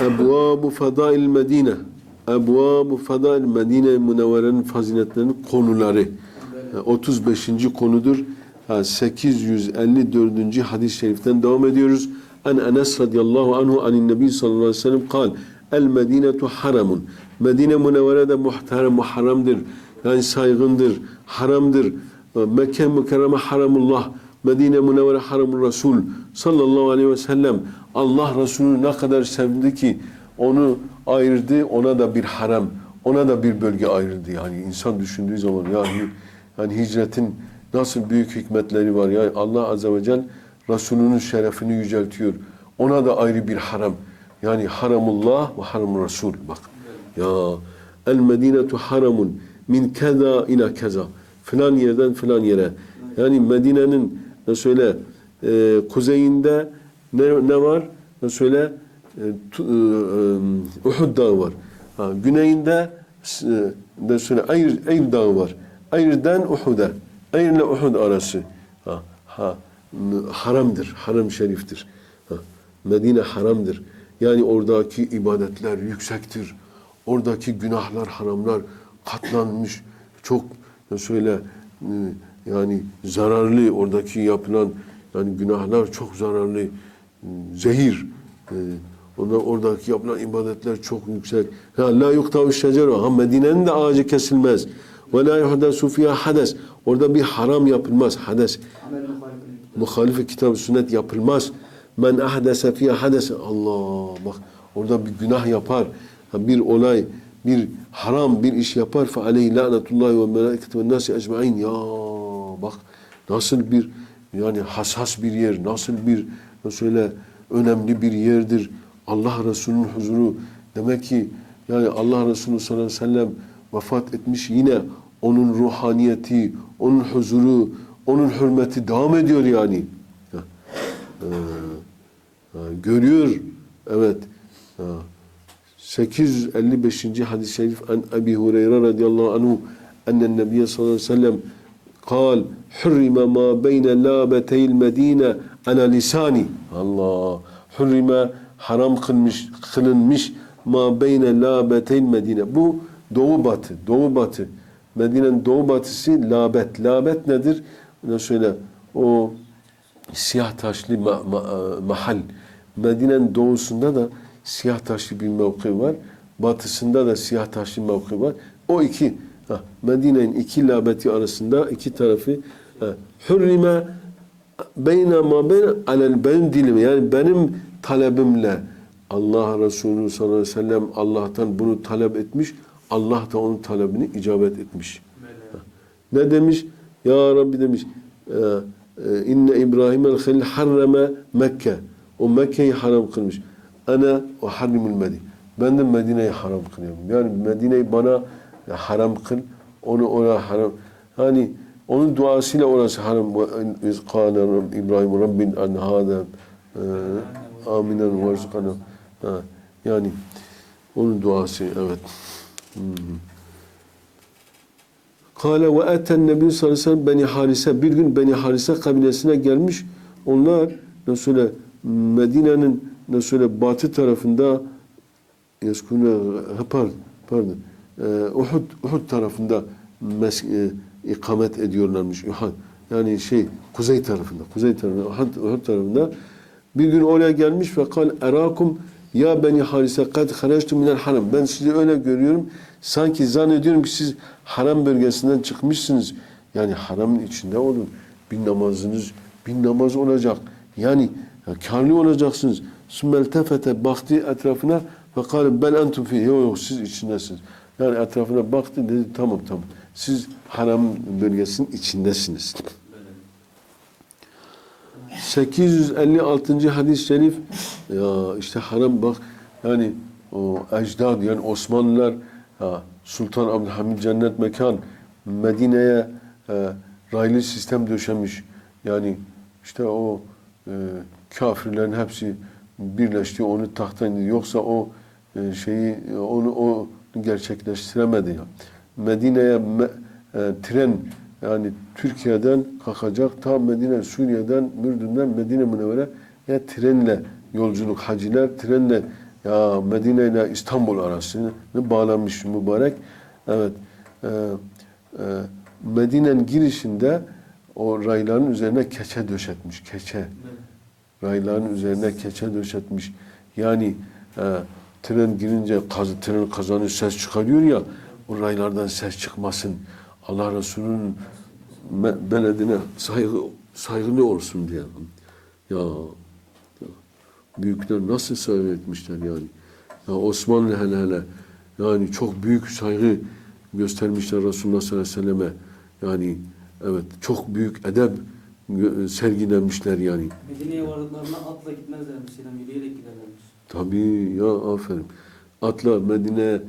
Ebvabu Fadail Medine. Ebvabu Fadail Medine Münevvere'nin faziletlerinin konuları. E, 35. konudur. Ha, 854. hadis-i şeriften devam ediyoruz. En Enes radıyallahu anhu anin nebi sallallahu aleyhi ve sellem kal. El Medinetu haramun. Medine Münevvere de muhterem, muharramdır. Yani saygındır, haramdır. Mekke mükerreme haramullah. Medine Münevvere haramul Resul sallallahu aleyhi ve sellem. Allah Resulü ne kadar sevdi ki onu ayırdı, ona da bir haram, ona da bir bölge ayrıldı. Yani insan düşündüğü zaman yani, yani hicretin nasıl büyük hikmetleri var. Yani Allah Azze ve Celle Resulünün şerefini yüceltiyor. Ona da ayrı bir haram. Yani haramullah ve haramul Resul. Bak ya el medinetu haramun min keza ila keza. Filan yerden filan yere. Yani Medine'nin ne söyle e, kuzeyinde ne, ne var? Söyle e, tu, e, e, Uhud Dağı var. Ha, güneyinde e, ne söyle Ayr, Ayr Dağı var. Ayr'den Uhud'a. Ayr ile Uhud arası. Ha, ha, haramdır. Haram şeriftir. Ha, Medine haramdır. Yani oradaki ibadetler yüksektir. Oradaki günahlar, haramlar katlanmış. Çok söyle yani zararlı oradaki yapılan yani günahlar çok zararlı zehir. E, onlar oradaki yapılan ibadetler çok yüksek. Ha, la yuktavu şeceru. Ha Medine'nin de ağacı kesilmez. Ve la yuhdesu fiyha hades orada bir haram yapılmaz hades muhalife kitab sünnet yapılmaz. Men ahdese fiyha hades Allah bak orada bir günah yapar. Bir olay bir haram bir iş yapar. Fe aleyhi lanetullahi ve meleketi ve nasi ecmain. Ya bak nasıl bir yani hassas bir yer, nasıl bir Resul'e önemli bir yerdir. Allah Resulü'nün huzuru. Demek ki yani Allah Resulü sallallahu aleyhi ve sellem vefat etmiş yine onun ruhaniyeti, onun huzuru, onun hürmeti devam ediyor yani. Ee, görüyor. Evet. 855. hadis-i şerif an Ebi Hureyre radıyallahu anhu ennen nebiye sallallahu aleyhi ve sellem kal hurrime ma beyne labeteyn medine ala lisani Allah hurrime haram kılmış, kılınmış ma beyne labeteyn Medine. Bu doğu batı, doğu batı. Medine'nin doğu batısı labet. Labet nedir? Ne söyle? O siyah taşlı ma ma e, mahal. Medine'nin doğusunda da siyah taşlı bir mevki var. Batısında da siyah taşlı mevki var. O iki Medine'nin iki labeti arasında iki tarafı hürrime beyne ma beyne alel benim dilim yani benim talebimle Allah Resulü sallallahu aleyhi ve sellem Allah'tan bunu talep etmiş. Allah da onun talebini icabet etmiş. Ne demiş? Ya Rabbi demiş inne İbrahim el Halil harreme Mekke. O Mekke'yi haram kılmış. Ana o harrimul Medine. Ben de Medine'yi haram kılıyorum. Yani Medine'yi bana haram kıl. Onu ona haram. Hani onun duasıyla orası haram. İz kâle İbrahim Rabbin an hâdâ aminen varzukana. Yani onun duası evet. Kale ve eten nebi sallallahu aleyhi ve sellem Beni Harise bir gün Beni Harise kabilesine gelmiş. Onlar Resul'e Medine'nin Resul'e batı tarafında yeskune pardon pardon Uhud Uhud tarafında mes, e, ikamet ediyorlarmış. Yani şey kuzey tarafında, kuzey tarafında, Uhud, tarafında bir gün oraya gelmiş ve kal erakum ya beni harise kad haraçtu minel haram. Ben sizi öyle görüyorum. Sanki zannediyorum ki siz haram bölgesinden çıkmışsınız. Yani haramın içinde olun. Bir namazınız, bir namaz olacak. Yani karlı olacaksınız. Sümmeltefete baktı etrafına ve kal bel entum fi. Yok yok siz içindesiniz. Yani etrafına baktı dedi tamam tamam. Siz haram bölgesinin içindesiniz. 856. hadis-i şerif ya işte haram bak yani o ecdad yani Osmanlılar ha, Sultan Abdülhamid Cennet Mekan Medine'ye e, raylı sistem döşemiş. Yani işte o e, kafirlerin hepsi birleşti onu tahttan. Yoksa o e, şeyi onu o gerçekleştiremedi ya. Medine'ye me- e, tren yani Türkiye'den kalkacak ta Medine Suriye'den Mürdün'den Medine Münevvere ya trenle yolculuk haciler trenle ya Medine ile İstanbul arasını bağlanmış mübarek. Evet. E, e, Medine'nin girişinde o rayların üzerine keçe döşetmiş. Keçe. Rayların üzerine keçe döşetmiş. Yani e, tren girince kaz, tren kazanı ses çıkarıyor ya o raylardan ses çıkmasın. Allah Resulü'nün beledine saygı, saygılı olsun diye. Ya, ya büyükler nasıl saygı etmişler yani. Ya Osmanlı hele hele yani çok büyük saygı göstermişler Resulullah sallallahu aleyhi ve selleme. Yani evet çok büyük edep sergilemişler yani. Medine'ye vardıklarında atla gitmezlermiş yürüyerek giderlermiş. Tabii ya aferin. Atla Medine'ye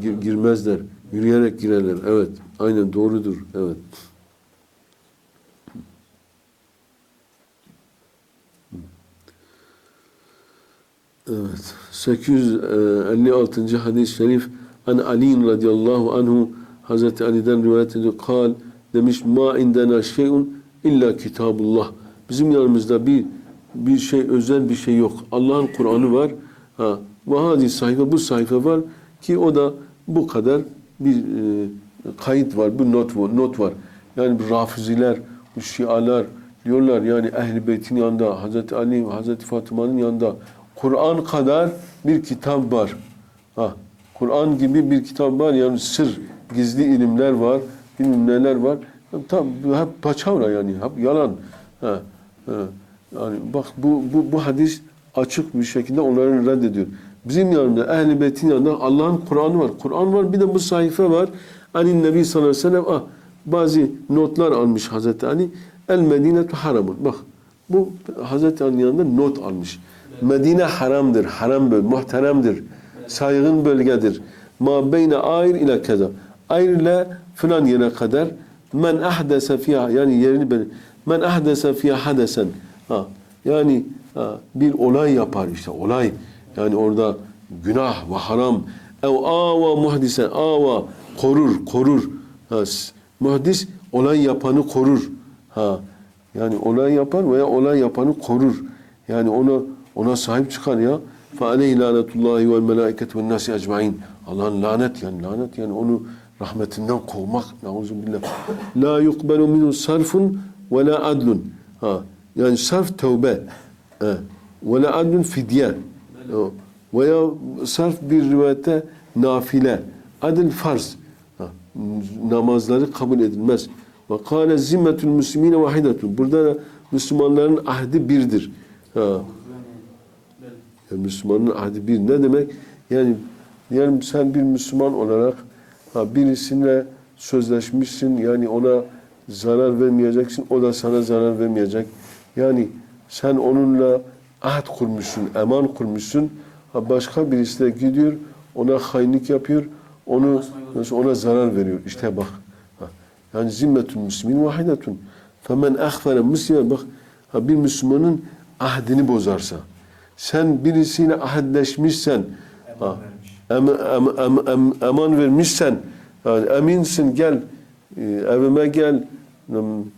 gir- girmezler. Yürüyerek girerler. Evet. Aynen doğrudur. Evet. Evet. 856. hadis-i şerif An Ali radıyallahu anhu Hazreti Ali'den rivayet ediyor. Kal demiş ma indena şeyun illa kitabullah. Bizim yanımızda bir bir şey özel bir şey yok. Allah'ın Kur'an'ı var. Ha, ve hadis sayfa bu sayfa var ki o da bu kadar bir e, kayıt var, bir not not var. Yani rafiziler, bu şialar diyorlar yani Ehl-i Beyt'in yanında, Hazreti Ali, Hazreti Fatıma'nın yanında Kur'an kadar bir kitap var. Ha, Kur'an gibi bir kitap var yani sır, gizli ilimler var, bilmem neler var. Tam hep paçavra yani, hep yalan. Ha, ha. Yani bak bu, bu, bu hadis açık bir şekilde onları reddediyor. Bizim yanında, Ehl-i Beyt'in yanında Allah'ın Kur'an'ı var. Kur'an var, bir de bu sayfa var. Ali Nebi sallallahu aleyhi ve sellem ah, bazı notlar almış Hazreti Ali. El Medinetu haramun. Bak bu Hazreti Ali'nin yanında not almış. Medine haramdır, haram bölge, muhteremdir. Saygın bölgedir. Ma beyne ayr ile keza. Ayr ile filan yere kadar men ahdese fiha yani yerini ben men ahdese fiha hadesen. Ha, yani ha, bir olay yapar işte olay. Yani orada günah ve haram. Ev ava muhdisen ava korur korur. Ha, muhdis olay yapanı korur. Ha, yani olay yapar veya olay yapanı korur. Yani ona ona sahip çıkar ya. Fe aleyhi lanetullahi vel melâiketu ve nâsi ecmaîn. Allah'ın lanet yani lanet yani onu rahmetinden kovmak. Nauzubillah. La yukbelu minhu sarfun ve la adlun. Ha, yani sarf tevbe. Ha. Ve la adlun fidye. Veya sarf bir rivayette nafile. Adil farz. Namazları kabul edilmez. Ve kâle zimmetül müslimine vahidetun. Burada da Müslümanların ahdi birdir. Ha. Yani Müslümanın ahdi bir ne demek? Yani yani sen bir Müslüman olarak ha, birisiyle sözleşmişsin yani ona zarar vermeyeceksin o da sana zarar vermeyecek. Yani sen onunla ahd kurmuşsun, eman kurmuşsun. Ha, başka birisi de gidiyor ona hainlik yapıyor. Onu ona zarar veriyor. İşte bak. Ha, yani zimmetül müslimin vahidetun. Femen ahfere müslimen bak ha, bir Müslümanın ahdini bozarsa sen birisiyle ahitleşmişsen, ha, em, em, em, em, eman vermişsen, yani eminsin gel, e, evime gel,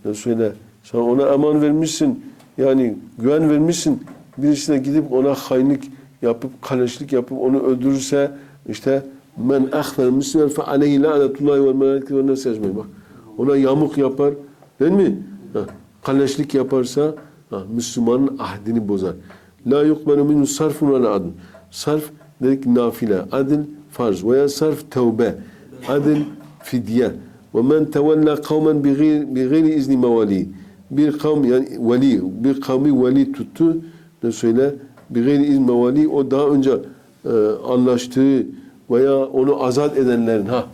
ne söyle, sen ona eman vermişsin, yani güven vermişsin, birisi de gidip ona hainlik yapıp, kaleşlik yapıp onu öldürürse, işte men ahfer müslümen fe aleyhi lanetullahi ve meleketi ve nefsi ecmaîn. Bak, ona yamuk yapar, değil mi? Ha, kaleşlik yaparsa, ha, Müslümanın ahdini bozar. La yukbelu minhu sarfun ve la. Sarf dedik nafile, adil farz veya sarf tevbe, adil fidye. Ve men tevella kavmen bi gayri izni mevali. Bir kavm yani veli, bir kavmi veli tuttu. Ne söyle? Bi gayri izni mevali. O daha önce e, anlaştığı veya onu azat edenlerin ha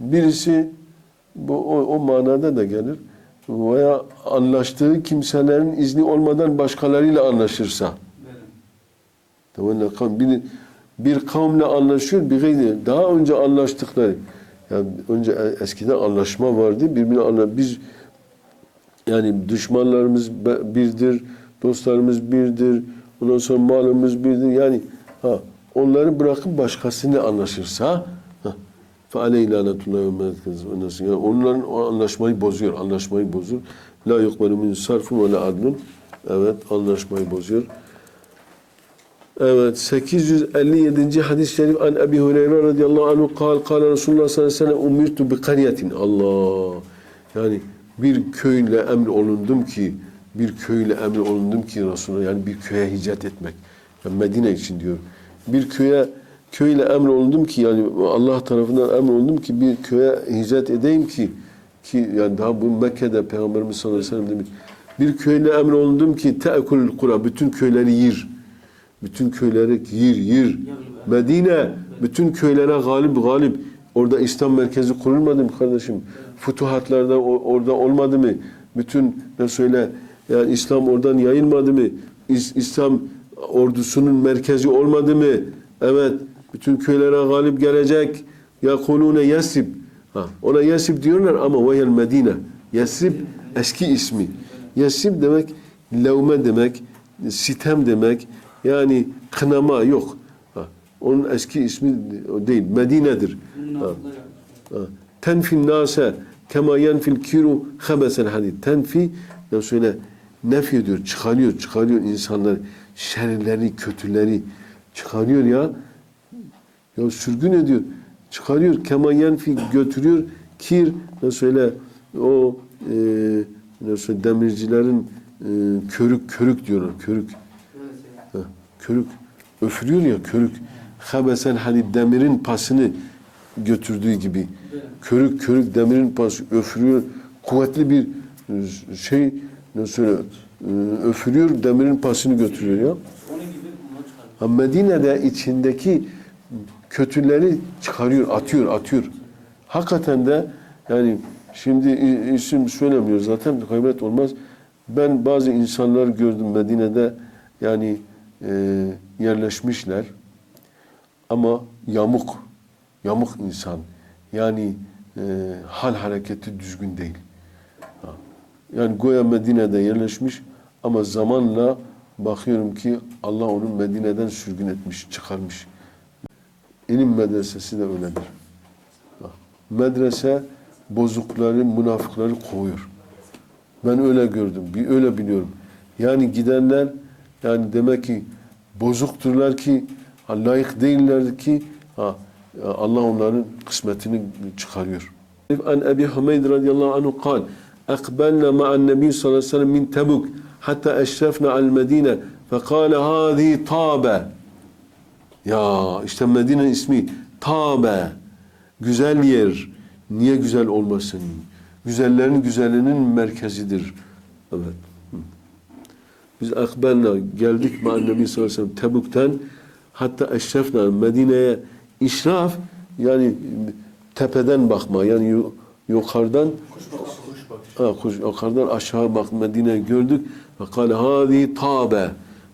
birisi bu o, o manada da gelir veya anlaştığı kimselerin izni olmadan başkalarıyla anlaşırsa. Tevella kavm. Bir, bir kavimle anlaşıyor, bir gayri. Daha önce anlaştıkları. Yani önce e- eskiden anlaşma vardı. Birbirine anla biz yani düşmanlarımız birdir, dostlarımız birdir, ondan sonra malımız birdir. Yani ha onları bırakıp başkasıyla anlaşırsa ha فَعَلَيْهِ لَعْنَةُ اللّٰهِ وَمَلَائِكَتِهِ yani onların o anlaşmayı bozuyor, anlaşmayı bozuyor. La yuqbalu min sarfun ve la adlun. Evet, anlaşmayı bozuyor. Evet, 857. hadis-i şerif an Ebi Hureyre radıyallahu anhu kal kal Resulullah sallallahu aleyhi ve sellem umirtu bi qaryatin. Allah. Yani bir köyle emir olundum ki bir köyle emir olundum ki Resulullah yani bir köye hicret etmek. Yani Medine için diyor. Bir köye köyle emir olundum ki yani Allah tarafından emir olundum ki bir köye hicret edeyim ki ki yani daha bu Mekke'de Peygamberimiz sallallahu aleyhi ve sellem demiş. Bir köyle emir olundum ki te'kul kura bütün köyleri yir. Bütün köyleri yir yir. Medine bütün köylere galip galip. Orada İslam merkezi kurulmadı mı kardeşim? Futuhatlarda orada olmadı mı? Bütün ne söyle yani İslam oradan yayılmadı mı? İs- İslam ordusunun merkezi olmadı mı? Evet. Bütün köylere galip gelecek. Yakulune Yesrib. Ha, ona Yesrib diyorlar ama veyel Medine. Yesrib eski ismi. Yesrib demek levme demek, sitem demek. Yani kınama yok. Ha, onun eski ismi değil. Medine'dir. Ha. Ha. Tenfin nase kema yenfil kiru habesel hadid. Tenfi ne söyle nef ediyor, çıkarıyor, çıkarıyor insanları, şerleri, kötüleri çıkarıyor ya. Ya sürgün ediyor. Çıkarıyor. Kema yenfi götürüyor. Kir ne söyle o e, ne söyle demircilerin e, körük körük diyorlar. Körük. Ha, körük. Öfürüyor ya körük. Habesen hani demirin pasını götürdüğü gibi. Körük körük demirin pası öfürüyor. Kuvvetli bir e, şey ne söyle e, öfürüyor demirin pasını götürüyor. Ha, Medine'de içindeki kötüleri çıkarıyor, atıyor, atıyor. Hakikaten de yani şimdi isim söylemiyor zaten gıybet olmaz. Ben bazı insanlar gördüm Medine'de yani e, yerleşmişler ama yamuk, yamuk insan. Yani e, hal hareketi düzgün değil. Yani Goya Medine'de yerleşmiş ama zamanla bakıyorum ki Allah onu Medine'den sürgün etmiş, çıkarmış. İlim medresesi de öyledir. Bak, Medrese bozukları, münafıkları kovuyor. Ben öyle gördüm, bir öyle biliyorum. Yani gidenler yani demek ki bozukturlar ki layık değiller ki ha, Allah onların kısmetini çıkarıyor. An Ebi Hümeyd radıyallahu anhu أقبلنا مع النبي صلى الله عليه وسلم من تبوك حتى أشرفنا على المدينة فقال هذه طابة ya işte Medine ismi Tabe. Güzel yer. Niye güzel olmasın? Güzellerin güzelinin merkezidir. Evet. Hı. Biz akbelna geldik ma Nebi sallallahu aleyhi ve sellem Tebuk'ten hatta eşrefna Medine'ye işraf yani tepeden bakma yani yu- yukarıdan Ha, kuş, yukarıdan aşağı bak Medine'yi gördük. Ve kâle hâzî Tabe.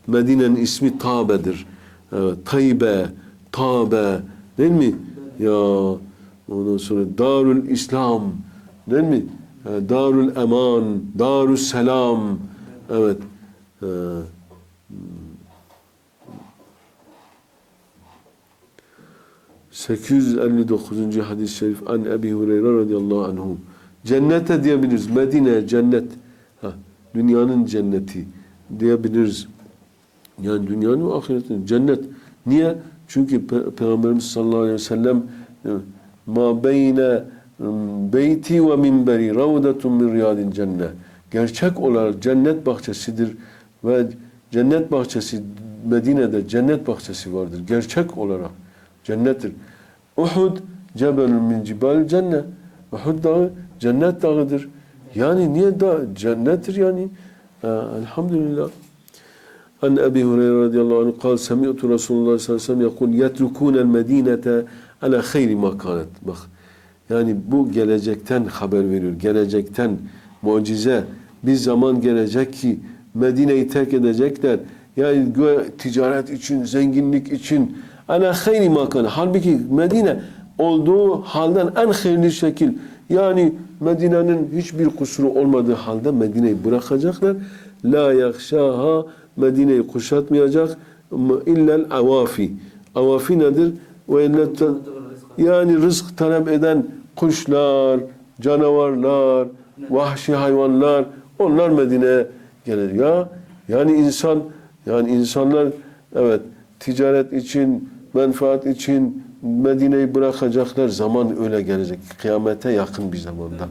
Medine'nin ismi Tabe'dir. Evet, Taybe, Tabe. Değil mi? Ya ondan sonra Darül İslam. Değil mi? E, Darül Eman, Darül Selam. Evet. E, 859. hadis-i şerif an Ebi Hureyre radıyallahu anhu. Cennete diyebiliriz. Medine cennet. Ha, dünyanın cenneti diyebiliriz. Yani dünyanın ve ahiretin cennet. Niye? Çünkü Pe- Peygamberimiz sallallahu aleyhi ve sellem e, ma beyne beyti ve minberi ravdatun min riyadil cennet. Gerçek olarak cennet bahçesidir ve cennet bahçesi Medine'de cennet bahçesi vardır. Gerçek olarak cennettir. Uhud cebelun min cibal cennet. Uhud dağı cennet dağıdır. Yani niye da cennettir yani? Ee, elhamdülillah. An Ebi Hureyre radıyallahu anh kal semi'tu Resulullah sallallahu aleyhi ve sellem yakul yetrukûnel medînete ala hayri makanet. Bak yani bu gelecekten haber veriyor. Gelecekten mucize bir zaman gelecek ki Medine'yi terk edecekler. Yani ticaret için, zenginlik için ala hayri makan. Halbuki Medine olduğu halden en hayırlı şekil yani Medine'nin hiçbir kusuru olmadığı halde Medine'yi bırakacaklar. La yakşaha Medine'yi kuşatmayacak illel avafi. Avafi nedir? Ve yani rızk talep eden kuşlar, canavarlar, vahşi hayvanlar onlar Medine'ye gelir. Ya yani insan yani insanlar evet ticaret için, menfaat için Medine'yi bırakacaklar. Zaman öyle gelecek. Kıyamete yakın bir zamanda.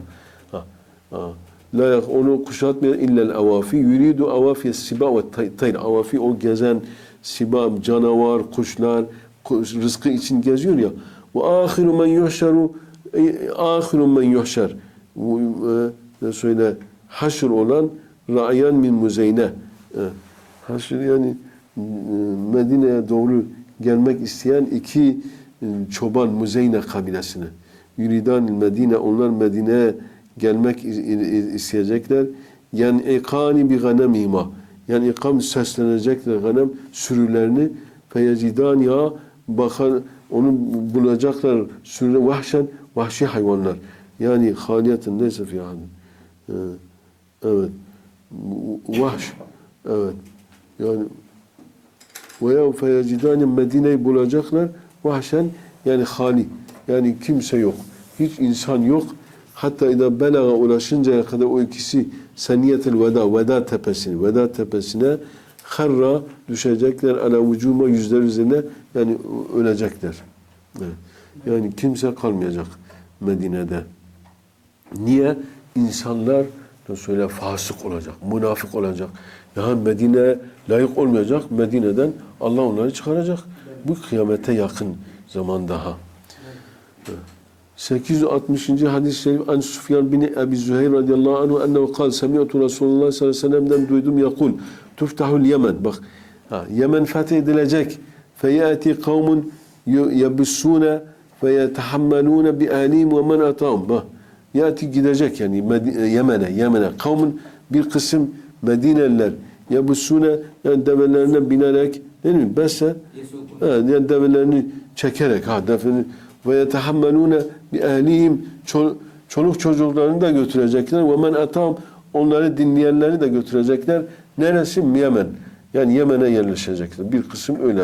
Ha, ha. La yak- onu kuşatmıyor illel avafi. Yuridu avafiye siba ve tay- tayr. Avafi o gezen siba, canavar, kuşlar kuş- rızkı için geziyor ya. Ve ahiru men yuhşaru e, ahiru men yuhşar. E, ne söyle haşr olan ra'yan min muzeyne. E, haşr yani e, Medine'ye doğru gelmek isteyen iki e, çoban Muzeyne kabilesine. Yuridan Medine onlar Medine'ye gelmek isteyecekler. Yani ikani bi ganemima. Yani ikam seslenecekler ganem sürülerini feyecidan ya bakar onu bulacaklar sürü vahşen vahşi hayvanlar. Yani haliyetin neyse fi. Ee, Evet. Vahş. Evet. Yani veya feyecidani Medine'yi bulacaklar vahşen yani hali. Yani kimse yok. Hiç insan yok. Hatta ida belaga ulaşıncaya kadar o ikisi seniyetel veda, veda tepesine, veda tepesine harra düşecekler ala vücuma yüzler üzerine yani ölecekler. Yani kimse kalmayacak Medine'de. Niye? İnsanlar söyle fasık olacak, münafık olacak. Yani Medine layık olmayacak. Medine'den Allah onları çıkaracak. Bu kıyamete yakın zaman daha. 860. hadis-i şerif An Sufyan bin Ebi Züheyr radıyallahu anhu ennehu kal semi'tu Resulullah sallallahu aleyhi ve sellem'den duydum yakul tuftahul Yemen bak ha, Yemen fethedilecek feyati kavmun yebissune feyetehammelune bi alim ve men atahum bak yati gidecek yani Medi- Yemen'e Yemen'e kavmun bir kısım Medineliler yebissune yani develerine binerek değil mi? Besse Evet, yani develerini çekerek ha develerini ve yetehammelune bi ehlihim ço- çoluk çocuklarını da götürecekler ve men atam onları dinleyenleri de götürecekler. Neresi? Yemen. Yani Yemen'e yerleşecekler. Bir kısım öyle.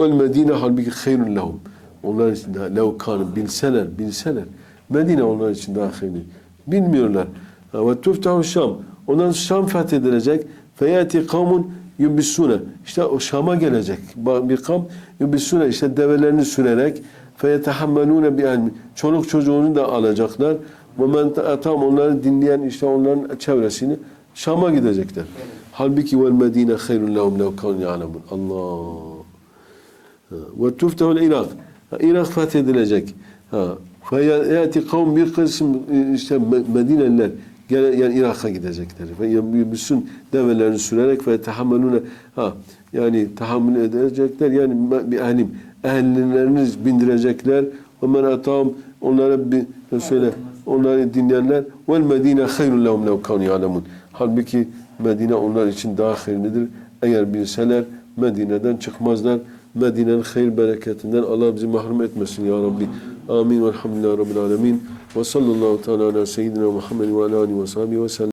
Vel Medine halbuki hayrun lehum. Onlar için daha lev kanı bilseler, bilseler. Medine onlar için daha hayırlı. Bilmiyorlar. Ve tuftahu Şam. Ondan Şam fethedilecek. Feyati kavmun yubbisune. İşte o Şam'a gelecek. Bir kavm yubbisune işte develerini sürerek feyetehammelune bi ilmi. Çoluk çocuğunu da alacaklar. Ve men atam onları dinleyen işte onların çevresini Şam'a gidecekler. Halbuki vel Medine hayrun lehum lev kanu ya'lemun. Allah. Ve tuftahul Irak. Irak fethedilecek. Ha. Feyati kavm bir kısım e, işte Me- Medineliler yani Irak'a gidecekler. Ve bütün develerini sürerek ve tahammülüne ha yani tahammül edecekler yani bir ehlim ehlilerini bindirecekler. Ve men atam onlara bir söyle onları dinleyenler vel Medine hayrun lehum lev kanu ya'lemun. Halbuki Medine onlar için daha hayırlıdır. Eğer bilseler Medine'den çıkmazlar. Medine'nin hayır bereketinden Allah bizi mahrum etmesin ya Rabbi. Amin. Velhamdülillahi Rabbil alemin. Ve sallallahu teala ala seyyidina Muhammed ve ala alihi ve sahbihi ve sellem.